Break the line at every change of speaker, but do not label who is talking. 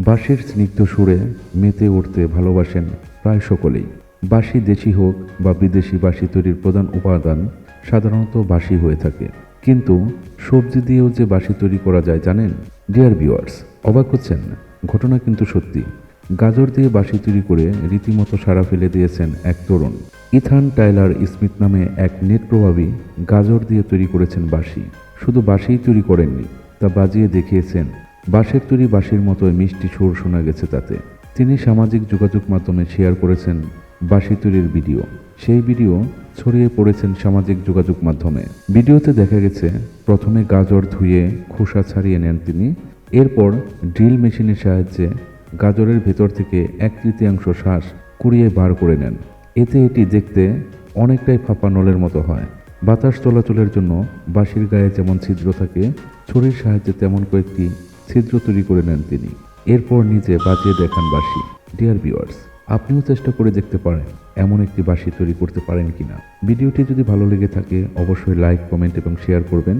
বাঁশির স্নিগ্ধ সুরে মেতে উঠতে ভালোবাসেন প্রায় সকলেই। বাঁশি দেশি হোক বা বিদেশি বাঁশি তৈরির প্রধান উপাদান, সাধারণত বাঁশি হয়ে থাকে। কিন্তু সবজি দিয়েও যে বাঁশি তৈরি করা যায় জানেন? ডিয়ার ভিউয়ার্স অবাক হচ্ছেন? ঘটনা কিন্তু সত্যি। গাজর দিয়ে বাঁশি তৈরি করে রীতিমতো সাড়া ফেলে দিয়েছেন এক তরুণ। ইথান টাইলার স্মিথ নামে এক নেট প্রভাবী গাজর দিয়ে তৈরি করেছেন বাঁশি। শুধু বাঁশিই তৈরি করেননি, তা বাজিয়ে দেখিয়েছেন বাঁশের তৈরি বাঁশির মতো মিষ্টি সুর শোনা গেছে তাতে। তিনি সামাজিক যোগাযোগ মাধ্যমে শেয়ার করেছেন বাঁশি তৈরির ভিডিও। সেই ভিডিও ছড়িয়ে পড়েছেন সামাজিক যোগাযোগ মাধ্যমে। ভিডিওতে দেখা গেছে, প্রথমে গাজর ধুয়ে খোসা ছাড়িয়ে নেন তিনি। এরপর ড্রিল মেশিনের সাহায্যে গাজরের ভেতর থেকে এক তৃতীয়াংশ শ্বাস কুড়িয়ে বার করে নেন। এতে এটি দেখতে অনেকটাই ফাঁপা নলের মতো হয়। বাতাস চলাচলের জন্য বাঁশির গায়ে যেমন ছিদ্র থাকে, ছড়ির সাহায্যে তেমন কয়েকটি ছিদ্র তৈরি করে নেন তিনি। এরপর নিজে বাজিয়ে দেখান বাসি ডিয়ার ভিওয়ার্স আপনিও চেষ্টা করে দেখতে পারেন এমন একটি বাসি তৈরি করতে পারেন কিনা। ভিডিওটি যদি ভালো লেগে থাকে, অবশ্যই লাইক কমেন্ট এবং শেয়ার করবেন।